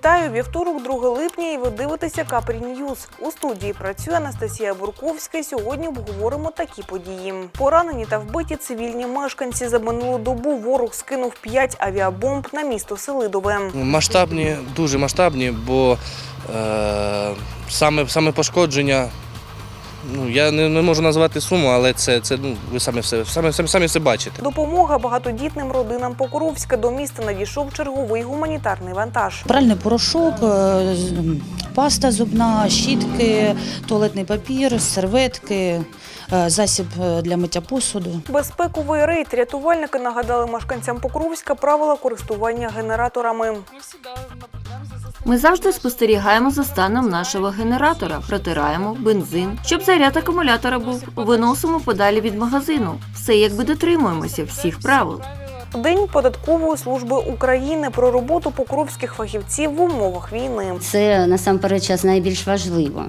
Вітаю вівторок, 2 липня, і ви дивитеся Капрі Ньюз. У студії працює Анастасія Бурковська. і Сьогодні обговоримо такі події. Поранені та вбиті цивільні мешканці за минулу добу ворог скинув 5 авіабомб на місто Селидове. Масштабні, дуже масштабні, бо е, саме, саме пошкодження, ну, я не, не можу назвати суму, але це, це ну, ви самі все, самі, самі, самі все бачите. Допомога багатодітним родинам Покровська до міста надійшов черговий гуманітарний вантаж. Пральний порошок, е, паста зубна, щітки, туалетний папір, серветки, е, засіб е, для миття посуду. Безпековий рейд рятувальники нагадали мешканцям Покровська правила користування генераторами. Ми завжди спостерігаємо за станом нашого генератора, протираємо бензин. Щоб заряд акумулятора був, виносимо подалі від магазину. Все якби дотримуємося всіх правил. День податкової служби України про роботу покровських фахівців в умовах війни. Це насамперед час найбільш важливо.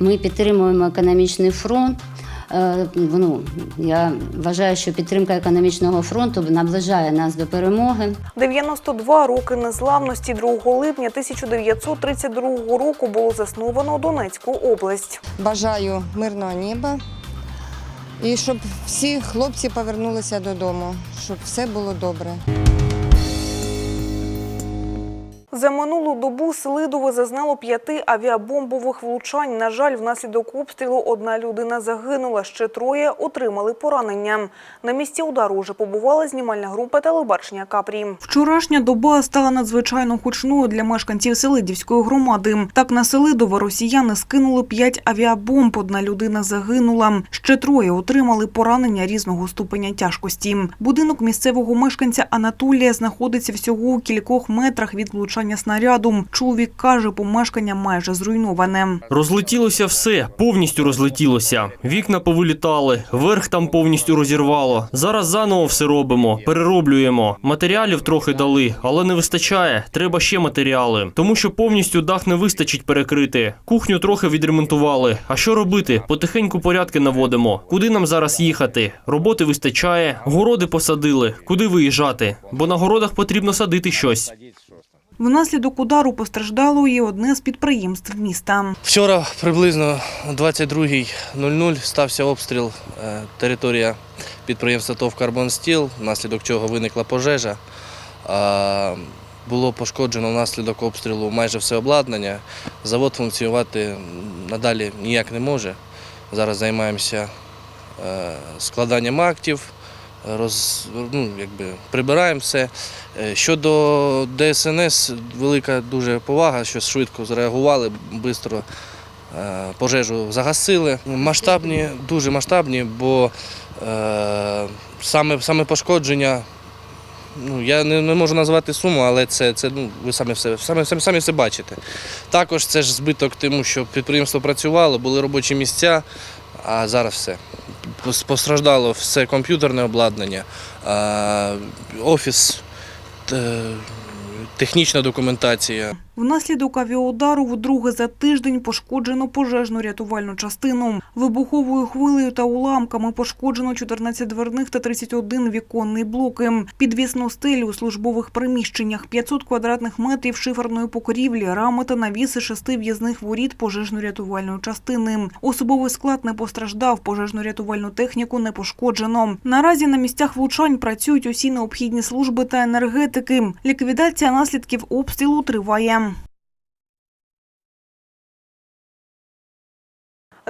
Ми підтримуємо економічний фронт. Е, Ну, я вважаю, що підтримка економічного фронту наближає нас до перемоги. 92 роки незламності 2 липня 1932 року було засновано Донецьку область. Бажаю мирного неба і щоб всі хлопці повернулися додому, щоб все було добре. За минулу добу Селидове зазнало п'яти авіабомбових влучань. На жаль, внаслідок обстрілу одна людина загинула, ще троє отримали поранення. На місці удару вже побувала знімальна група телебачення Капрі. Вчорашня доба стала надзвичайно гучною для мешканців Селидівської громади. Так на Селидове росіяни скинули п'ять авіабомб. Одна людина загинула. Ще троє отримали поранення різного ступеня тяжкості. Будинок місцевого мешканця Анатолія знаходиться всього у кількох метрах від влучання снаряду. Чоловік каже, помешкання майже зруйноване. Розлетілося все, повністю розлетілося. Вікна повилітали, верх там повністю розірвало. Зараз заново все робимо, перероблюємо. Матеріалів трохи дали, але не вистачає. Треба ще матеріали. Тому що повністю дах не вистачить перекрити. Кухню трохи відремонтували. А що робити? Потихеньку порядки наводимо. Куди нам зараз їхати? Роботи вистачає, городи посадили. Куди виїжджати? Бо на городах потрібно садити щось. Внаслідок удару постраждало і одне з підприємств міста. Вчора приблизно о 22.00 стався обстріл е, територія підприємства ТОВ «Карбон Стіл», внаслідок чого виникла пожежа. Було пошкоджено внаслідок обстрілу майже все обладнання. Завод функціонувати надалі ніяк не може. Зараз займаємося е, складанням актів, роз, ну, якби, прибираємо все. Е, Щодо ДСНС, велика дуже повага, що швидко зреагували, швидко пожежу загасили. Масштабні, дуже масштабні, бо е, саме, саме пошкодження, ну, я не, не можу назвати суму, але це, це ну, ви самі все, самі, самі, самі все бачите. Також це ж збиток тому, що підприємство працювало, були робочі місця, а зараз все. Пос- Постраждало все комп'ютерне обладнання, е, офіс, технічна документація. Внаслідок авіаудару вдруге за тиждень пошкоджено пожежну рятувальну частину. Вибуховою хвилею та уламками пошкоджено 14 дверних та 31 віконний блоки. Підвісну стелю у службових приміщеннях, 500 квадратних метрів шиферної покрівлі, рами та навіси шести в'їзних воріт пожежно-рятувальної частини. Особовий склад не постраждав, пожежно-рятувальну техніку не пошкоджено. Наразі на місцях влучань працюють усі необхідні служби та енергетики. Ліквідація наслідків обстрілу триває.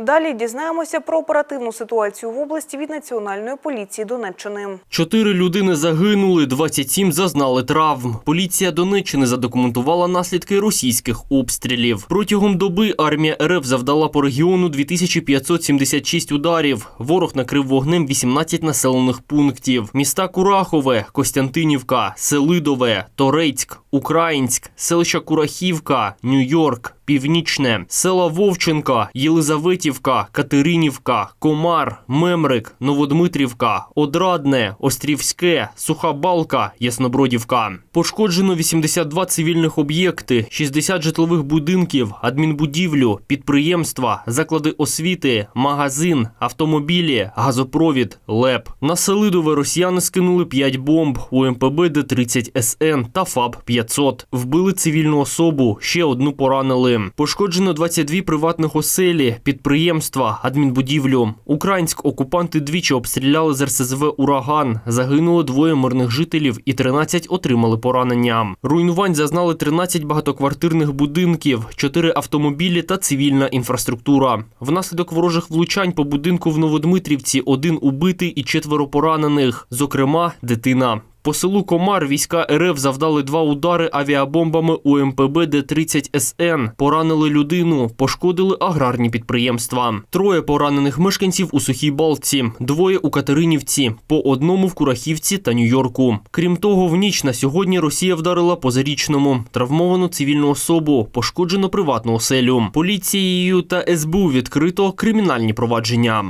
Далі дізнаємося про оперативну ситуацію в області від Національної поліції Донеччини. Чотири людини загинули, 27 зазнали травм. Поліція Донеччини задокументувала наслідки російських обстрілів. Протягом доби армія РФ завдала по регіону 2576 ударів. Ворог накрив вогнем 18 населених пунктів: міста Курахове, Костянтинівка, Селидове, Торецьк, Українськ, селища Курахівка, Нью-Йорк, Північне, села Вовченка, Єлизаветівка, Катеринівка, Комар, Мемрик, Новодмитрівка, Одрадне, Острівське, Суха Балка, Яснобродівка. Пошкоджено 82 цивільних об'єкти, 60 житлових будинків, адмінбудівлю, підприємства, заклади освіти, магазин, автомобілі, газопровід, ЛЕП. На Селидове росіяни скинули 5 бомб у МПБ Д-30 СН та ФАБ-500. Вбили цивільну особу, ще одну поранили. Пошкоджено 22 приватних оселі, підприємства, адмінбудівлю. Українськ окупанти двічі обстріляли з РСЗВ «Ураган». Загинуло двоє мирних жителів і 13 отримали поранення. Руйнувань зазнали 13 багатоквартирних будинків, 4 автомобілі та цивільна інфраструктура. Внаслідок ворожих влучань по будинку в Новодмитрівці один убитий і четверо поранених, зокрема, дитина. По селу Комар війська РФ завдали два удари авіабомбами у МПБ Д-30 СН. Поранили людину, пошкодили аграрні підприємства. Троє поранених мешканців у Сухій Балці, двоє у Катеринівці, по одному в Курахівці та Нью-Йорку. Крім того, в ніч на сьогодні Росія вдарила по Зарічному. Травмовано цивільну особу, пошкоджено приватну оселю. Поліцією та СБУ відкрито кримінальні провадження.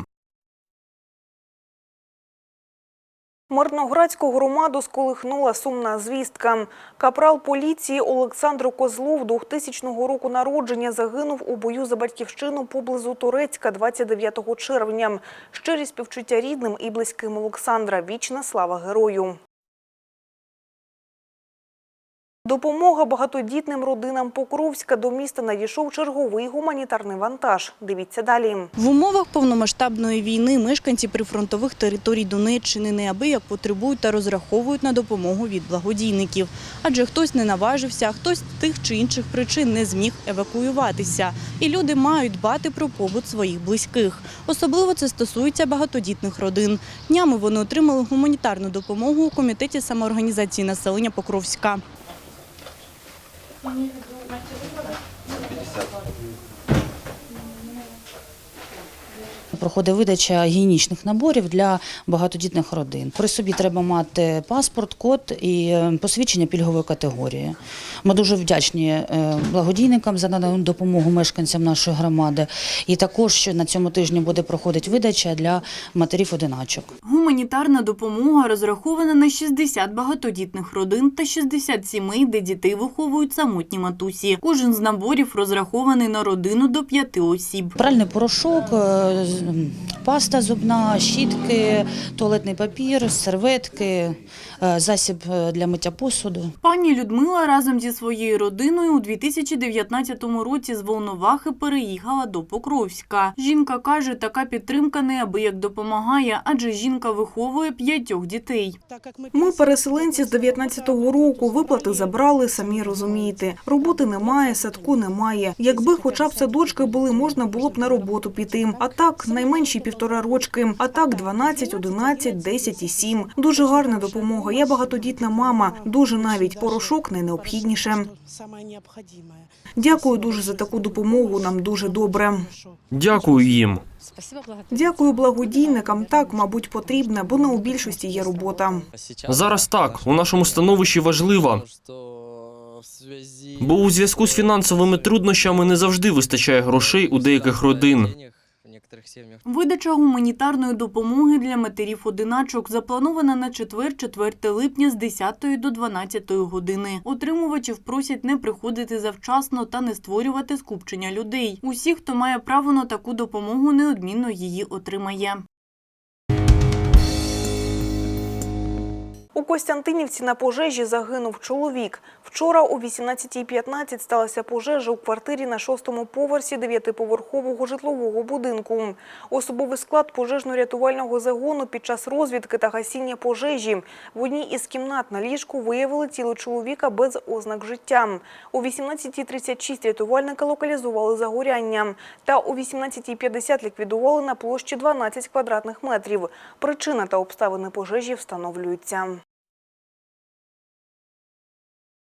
Мирноградську громаду сколихнула сумна звістка. Капрал поліції Олександр Козлов 2000 року народження загинув у бою за батьківщину поблизу Турецька 29 червня. Щирі співчуття рідним і близьким Олександра. Вічна слава герою. Допомога багатодітним родинам Покровська до міста надійшов черговий гуманітарний вантаж. Дивіться далі. В умовах повномасштабної війни мешканці прифронтових територій Донеччини неабияк потребують та розраховують на допомогу від благодійників. Адже хтось не наважився, а хтось тих чи інших причин не зміг евакуюватися. І люди мають дбати про побут своїх близьких. Особливо це стосується багатодітних родин. Днями вони отримали гуманітарну допомогу у комітеті самоорганізації населення Покровська. 50. Проходить видача гігієнічних наборів для багатодітних родин. При собі треба мати паспорт, код і е, посвідчення пільгової категорії. Ми дуже вдячні е, благодійникам за надану допомогу мешканцям нашої громади. І також на цьому тижні буде проходити видача для матерів-одиначок. Гуманітарна допомога розрахована на 60 багатодітних родин та 60 сімей, де дітей виховують самотні матусі. Кожен з наборів розрахований на родину до п'яти осіб. Пральний порошок, um, паста зубна, щітки, туалетний папір, серветки, е, засіб е, для миття посуду. Пані Людмила разом зі своєю родиною у 2019 році з Волновахи переїхала до Покровська. Жінка каже, така підтримка неабияк допомагає, адже жінка виховує п'ятьох дітей. Ми переселенці з 19-го року. Виплати забрали, самі розумієте. Роботи немає, садку немає. Якби хоча б садочки були, можна було б на роботу піти. А так, найменші півтора рочки. А так 12, 11, 10 і 7. Дуже гарна допомога. Я багатодітна мама. Дуже навіть порошок найнеобхідніше. Дякую дуже за таку допомогу. Нам дуже добре. Дякую їм. Дякую благодійникам. Так, мабуть, потрібне, бо не у більшості є робота. Зараз так, у нашому становищі важливо, бо у зв'язку з фінансовими труднощами не завжди вистачає грошей у деяких родин. Видача гуманітарної допомоги для матерів-одиначок запланована на четвер, 4 липня з 10 до 12 години. Отримувачів просять не приходити завчасно та не створювати скупчення людей. Усі, хто має право на таку допомогу, неодмінно її отримає. У Костянтинівці на пожежі загинув чоловік. Вчора о 18.15 сталася пожежа у квартирі на шостому поверсі дев'ятиповерхового житлового будинку. Особовий склад пожежно-рятувального загону під час розвідки та гасіння пожежі в одній із кімнат на ліжку виявили тіло чоловіка без ознак життя. О 18.36 рятувальники локалізували загоряння. Та о 18.50 ліквідували на площі 12 квадратних метрів. Причина та обставини пожежі встановлюються.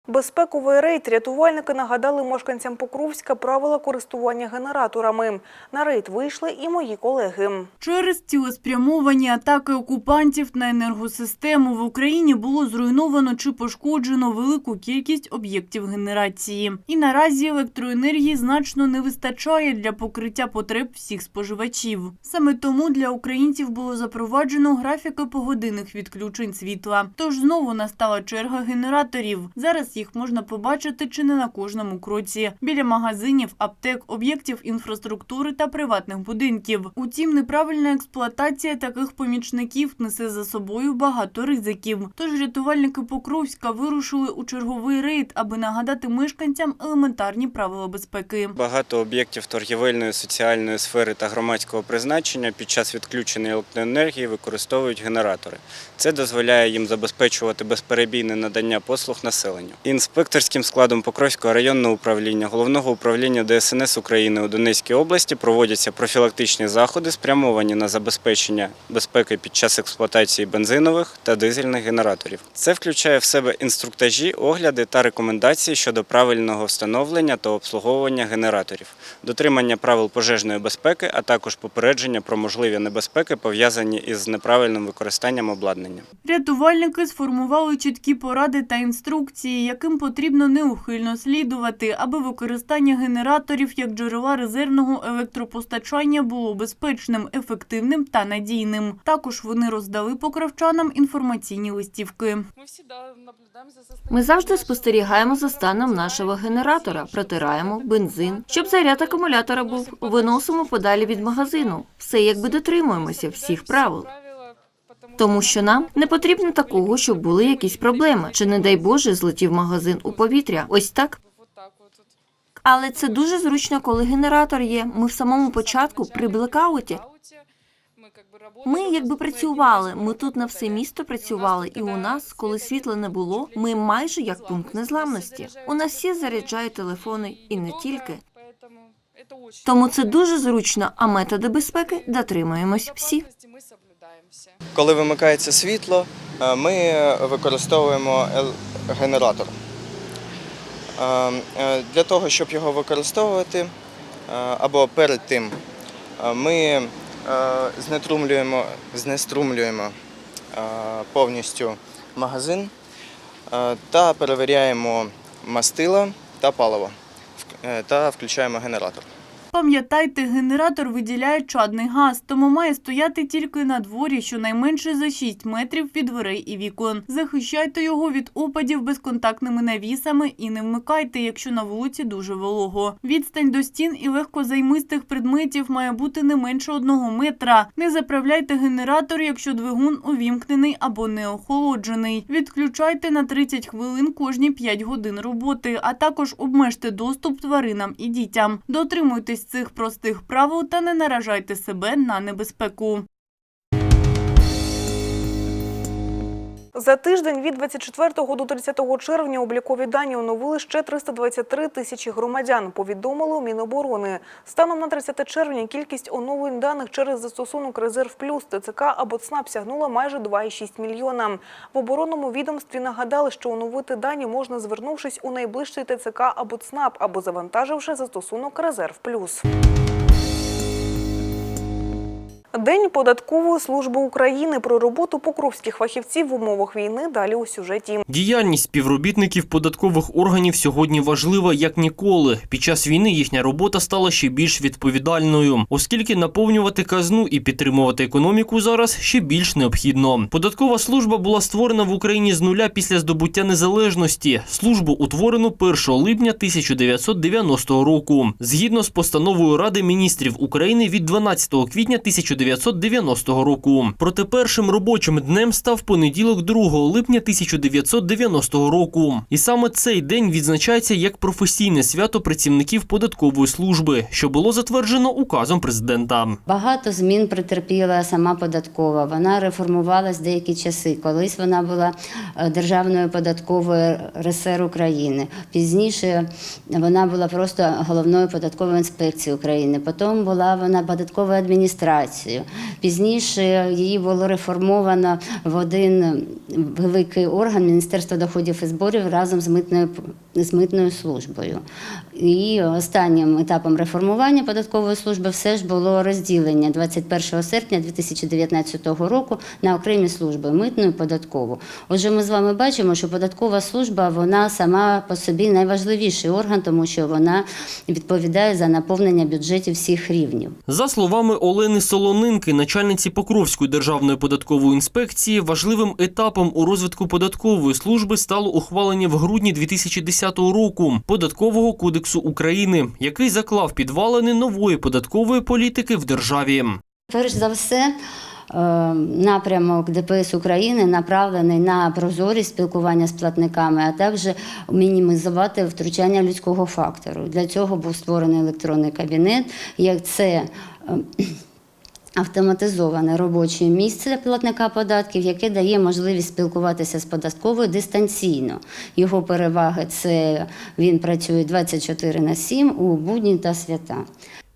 Безпековий рейд рятувальники нагадали мешканцям Покровська правила користування генераторами. На рейд вийшли і мої колеги. Через цілеспрямовані атаки окупантів на енергосистему в Україні було зруйновано чи пошкоджено велику кількість об'єктів генерації. І наразі електроенергії значно не вистачає для покриття потреб всіх споживачів. Саме тому для українців було запроваджено графіки погодинних відключень світла. Тож знову настала черга генераторів. Зараз їх можна побачити чи не на кожному кроці. Біля магазинів, аптек, об'єктів інфраструктури та приватних будинків. Утім, неправильна експлуатація таких помічників несе за собою багато ризиків. Тож рятувальники Покровська вирушили у черговий рейд, аби нагадати мешканцям елементарні правила безпеки. Багато об'єктів торгівельної, соціальної сфери та громадського призначення під час відключення електроенергії використовують генератори. Це дозволяє їм забезпечувати безперебійне надання послуг населенню. Інспекторським складом Покровського районного управління Головного управління ДСНС України у Донецькій області проводяться профілактичні заходи, спрямовані на забезпечення безпеки під час експлуатації бензинових та дизельних генераторів. Це включає в себе інструктажі, огляди та рекомендації щодо правильного встановлення та обслуговування генераторів, дотримання правил пожежної безпеки, а також попередження про можливі небезпеки, пов'язані із неправильним використанням обладнання. Рятувальники сформували чіткі поради та інструкції, яким потрібно неухильно слідувати, аби використання генераторів як джерела резервного електропостачання було безпечним, ефективним та надійним. Також вони роздали покровчанам інформаційні листівки. Ми завжди спостерігаємо за станом нашого генератора, протираємо бензин. Щоб заряд акумулятора був, виносимо подалі від магазину. Все якби дотримуємося всіх правил. Тому що нам не потрібно такого, щоб були якісь проблеми, чи не дай Боже злетів магазин у повітря. Ось так. Але це дуже зручно, коли генератор є. Ми в самому початку при блекауті. Ми якби працювали. Ми тут на все місто працювали, і у нас, коли світла не було, ми майже як пункт незламності. У нас всі заряджають телефони і не тільки. Тому це дуже зручно, а методи безпеки дотримуємось всі. Коли вимикається світло, е, ми використовуємо генератор. Е, е, Для того, щоб його використовувати, е, або перед тим, ми знетрумлюємо, знеструмлюємо повністю магазин та перевіряємо мастила та паливо та включаємо генератор. Пам'ятайте, генератор виділяє чадний газ, тому має стояти тільки на дворі, щонайменше за 6 метрів від дверей і вікон. Захищайте його від опадів безконтактними навісами і не вмикайте, якщо на вулиці дуже волого. Відстань до стін і легкозаймистих предметів має бути не менше одного метра. Не заправляйте генератор, якщо двигун увімкнений або не охолоджений. Відключайте на 30 хвилин кожні 5 годин роботи, а також обмежте доступ тваринам і дітям. Дотримуйтесь цих простих правил та не наражайте себе на небезпеку. За тиждень від 24 до 30 червня облікові дані оновили ще 323 тисячі громадян, повідомили у Міноборони. Станом на 30 червня кількість оновлень даних через застосунок «Резерв Плюс» ТЦК або ЦНАП сягнула майже 2,6 мільйона. В оборонному відомстві нагадали, що оновити дані можна, звернувшись у найближчий ТЦК або ЦНАП, або завантаживши застосунок «Резерв Плюс». День податкової служби України про роботу покровських фахівців в умовах війни. Далі у сюжеті. Діяльність співробітників податкових органів сьогодні важлива як ніколи. Під час війни їхня робота стала ще більш відповідальною, оскільки наповнювати казну і підтримувати економіку зараз ще більш необхідно. Податкова служба була створена в Україні з нуля після здобуття незалежності. Службу утворено 1 липня 1990 року. Згідно з постановою Ради міністрів України від 12 квітня 1990 року. Проте першим робочим днем став понеділок 2 липня 1990 року. І саме цей день відзначається як професійне свято працівників податкової служби, що було затверджено указом президента. Багато змін претерпіла сама податкова. Вона реформувалась деякі часи. Колись вона була е, Державною податковою РСР України. Пізніше вона була просто головною податковою інспекцією України. Потім була вона податковою адміністрацією. Brasil. Пізніше її було реформовано в один великий орган Міністерства доходів і зборів разом з митною з митною службою. І останнім етапом реформування податкової служби все ж було розділення 21 серпня 2019 року на окремі служби митну і податкову. Отже, ми з вами бачимо, що податкова служба вона сама по собі найважливіший орган, тому що вона відповідає за наповнення бюджетів всіх рівнів. За словами Олени Солонинки, начальниці Покровської державної податкової інспекції, важливим етапом у розвитку податкової служби стало ухвалення в грудні 2010 року податкового кодексу України, який заклав підвалини нової податкової політики в державі. Перш за все, е, напрямок ДПС України направлений на прозорість спілкування з платниками, а також мінімізувати втручання людського фактору. Для цього був створений електронний кабінет. Як це е, Автоматизоване робоче місце для платника податків, яке дає можливість спілкуватися з податковою дистанційно. Його переваги це він працює 24 на 7 у будні та свята.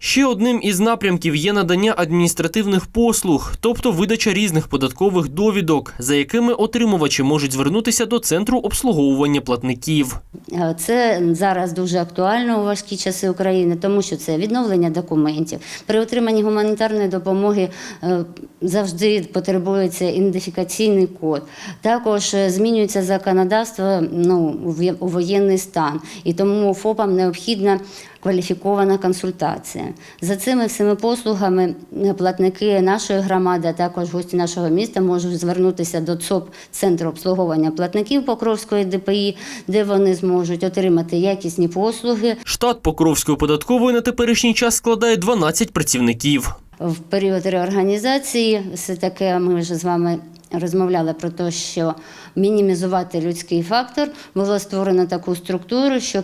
Ще одним із напрямків є надання адміністративних послуг, тобто видача різних податкових довідок, за якими отримувачі можуть звернутися до центру обслуговування платників. Е, Це зараз дуже актуально у важкі часи України, тому що це відновлення документів. При отриманні гуманітарної допомоги е, завжди потребується ідентифікаційний код. Також е, змінюється законодавство ну, у воєнний стан, і тому ФОПам необхідна кваліфікована консультація. За цими всіми послугами е, платники нашої громади, а також гості нашого міста можуть звернутися до ЦОП Центру обслуговування платників Покровської ДПІ, де вони зможуть отримати якісні послуги Штат Покровської податкової на теперішній час складає 12 працівників. в період реорганізації. Все таке ми вже з вами розмовляли про те, що мінімізувати людський фактор було створено таку структуру, що,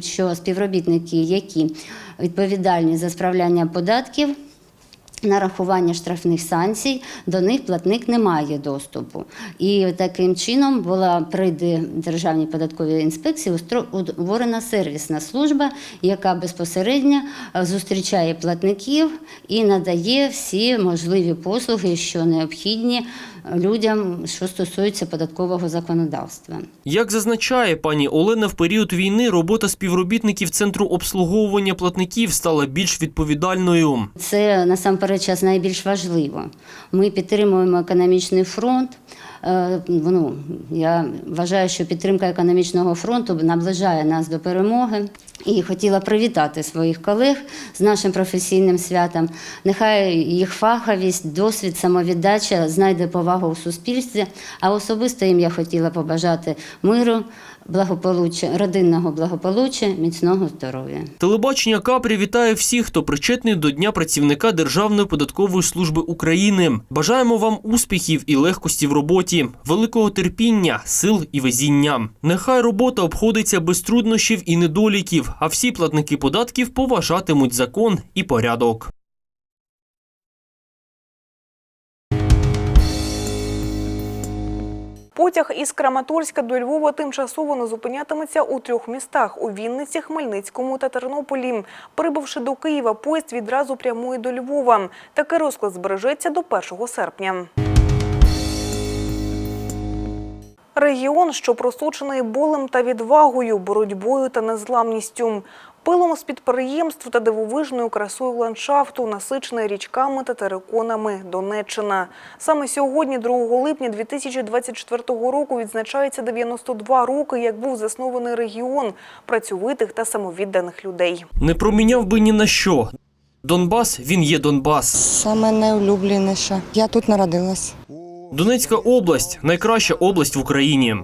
що співробітники, які відповідальні за справляння податків. Нарахування штрафних санкцій до них платник не має доступу. І таким чином була при Державній податковій інспекції утворена сервісна служба, яка безпосередньо е, зустрічає платників і надає всі можливі послуги, що необхідні людям, що стосується податкового законодавства. Як зазначає пані Олена, в період війни робота співробітників центру обслуговування платників стала більш відповідальною. Це насамперед час найбільш важливо. Ми підтримуємо економічний фронт. Е, Ну, я вважаю, що підтримка економічного фронту наближає нас до перемоги. І хотіла привітати своїх колег з нашим професійним святом. Нехай їх фаховість, досвід, самовіддача знайде повагу у суспільстві. А особисто їм я хотіла побажати миру, благополуччя, родинного благополуччя, міцного здоров'я. Телебачення Капрі вітає всіх, хто причетний до Дня працівника Державної податкової служби України. Бажаємо вам успіхів і легкості в роботі, великого терпіння, сил і везіння. Нехай робота обходиться без труднощів і недоліків, а всі платники податків поважатимуть закон і порядок. Потяг із Краматорська до Львова тимчасово не зупинятиметься у трьох містах – у Вінниці, Хмельницькому та Тернополі. Прибувши до Києва, поїзд відразу прямує до Львова. Такий розклад збережеться до 1 серпня. Регіон, що просочений болем та відвагою, боротьбою та незламністю. Пилом з підприємств та дивовижною красою ландшафту, насичений річками та териконами Донеччина. Саме сьогодні, 2 липня 2024 року, відзначається 92 роки, як був заснований регіон працьовитих та самовідданих людей. Не проміняв би ні на що. Донбас він є Донбас. Саме найулюбленіше. Я тут народилась. Донецька область найкраща область в Україні.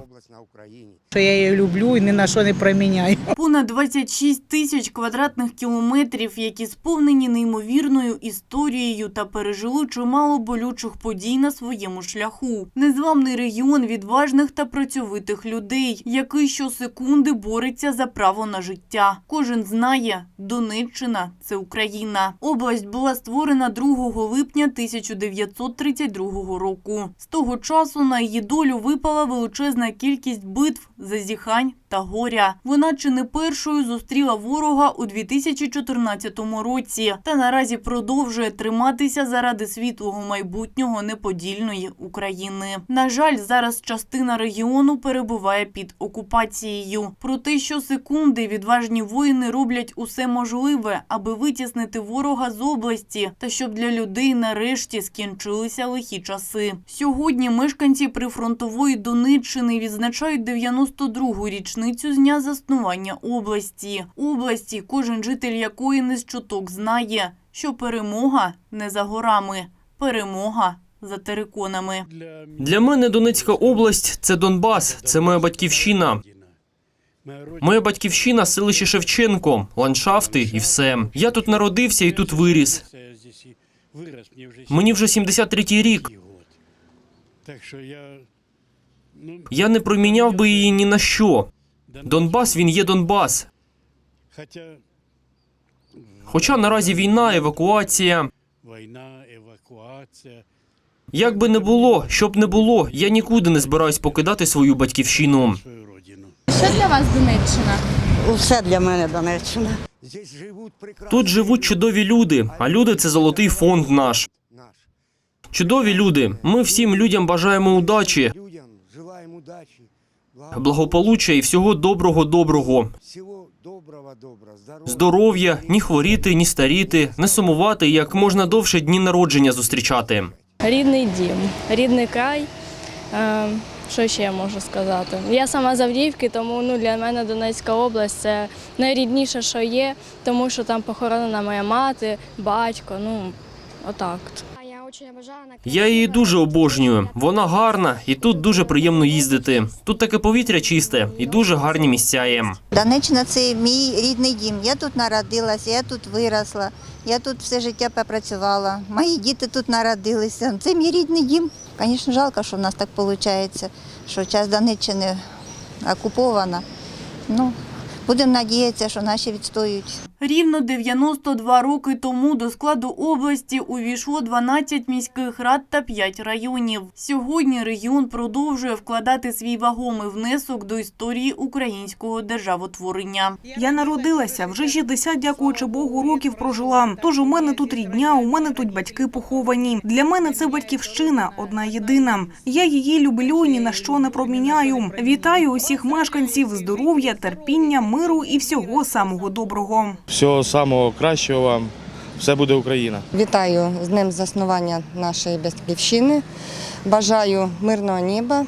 Що я її люблю і ні на що не проміняю. Понад 26 тисяч квадратних кілометрів, які сповнені неймовірною історією та пережили чимало болючих подій на своєму шляху. Незламний регіон відважних та працьовитих людей, який щосекунди бореться за право на життя. Кожен знає, Донеччина це Україна. Область була створена 2 липня 1932 року. З того часу на її долю випала величезна кількість битв зазіхань та горя. Вона чи не першою зустріла ворога у 2014 році та наразі продовжує триматися заради світлого майбутнього неподільної України. На жаль, зараз частина регіону перебуває під окупацією. Проте щосекунди відважні воїни роблять усе можливе, аби витіснити ворога з області та щоб для людей нарешті скінчилися лихі часи. Сьогодні мешканці прифронтової Донеччини відзначають 92-гу річницю з дня заснування області. Області, кожен житель якої не з чуток знає, що перемога не за горами, перемога за териконами. Для мене Донецька область це Донбас, це моя батьківщина. Моя батьківщина селище Шевченко, ландшафти і все. Я тут народився і тут виріс. Мені вже 73-й рік. Я не проміняв би її ні на що. Донбас він є Донбас. Хоча наразі війна, евакуація. Як би не було, щоб не було, я нікуди не збираюсь покидати свою батьківщину. Що для вас Донеччина? Усе для мене Донеччина. Тут живуть чудові люди, а люди це золотий фонд наш. Чудові люди. Ми всім людям бажаємо удачі, благополуччя і всього доброго доброго. Здоров'я, ні хворіти, ні старіти, не сумувати, як можна довше дні народження зустрічати. Рідний дім, рідний край. Е, що ще я можу сказати? Я сама з Авдіївки, тому ну, для мене Донецька область це найрідніше, що є, тому що там похоронена моя мати, батько. Ну, отак. Я її дуже обожнюю. Вона гарна, і тут дуже приємно їздити. Тут таке повітря чисте і дуже гарні місця є. Донеччина це мій рідний дім. Я тут народилася, я тут виросла, я тут все життя попрацювала. Мої діти тут народилися. Це мій рідний дім. Звісно, жалко, що в нас так виходить, що час Донеччини окупована. Ну, будемо надіятися, що наші відстоюють. Рівно 92 роки тому до складу області увійшло 12 міських рад та 5 районів. Сьогодні регіон продовжує вкладати свій вагомий внесок до історії українського державотворення. Я народилася, вже 60, дякуючи Богу, років прожила. Тож у мене тут рідня, у мене тут батьки поховані. Для мене це батьківщина, одна єдина. Я її люблю ні на що не проміняю. Вітаю усіх мешканців, здоров'я, терпіння, миру і всього самого доброго. Всього самого кращого вам. Все буде Україна. Вітаю з ним заснування нашої батьківщини. Бажаю мирного неба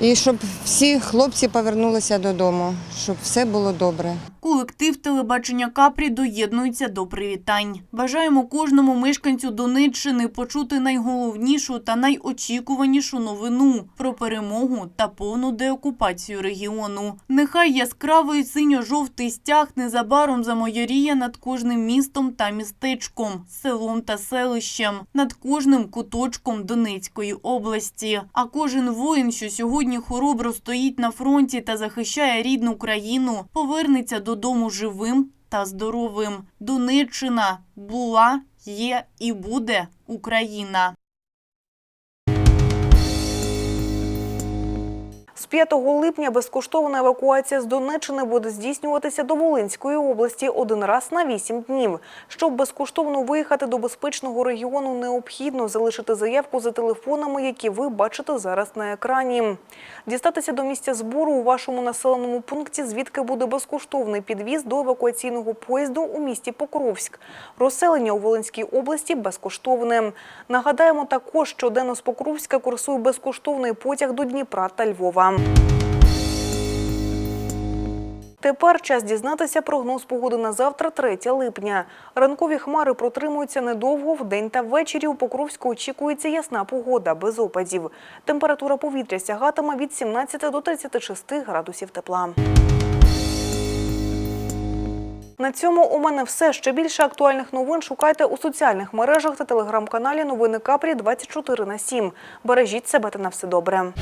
і щоб всі хлопці повернулися додому, щоб все було добре. Колектив телебачення Капрі доєднується до привітань. Бажаємо кожному мешканцю Донеччини почути найголовнішу та найочікуванішу новину про перемогу та повну деокупацію регіону. Нехай яскравий синьо-жовтий стяг незабаром замайоріє над кожним містом та містечком, селом та селищем, над кожним куточком Донецької області. А кожен воїн, що сьогодні хоробро стоїть на фронті та захищає рідну країну, повернеться додому живим та здоровим. Донеччина була, є і буде Україна. 5 липня безкоштовна евакуація з Донеччини буде здійснюватися до Волинської області один раз на 8 днів. Щоб безкоштовно виїхати до безпечного регіону, необхідно залишити заявку за телефонами, які ви бачите зараз на екрані. Дістатися до місця збору у вашому населеному пункті, звідки буде безкоштовний підвіз до евакуаційного поїзду у місті Покровськ. Розселення у Волинській області безкоштовне. Нагадаємо також, що денно з Покровська курсує безкоштовний потяг до Дніпра та Львова. Тепер час дізнатися прогноз погоди на завтра, 3 липня. Ранкові хмари протримуються недовго. Вдень та ввечері у Покровську очікується ясна погода, без опадів. Температура повітря сягатиме від 17 до 36 градусів тепла. На цьому у мене все. Ще більше актуальних новин шукайте у соціальних мережах та телеграм-каналі Новини Капрі 24 на 7. Бережіть себе та на все добре.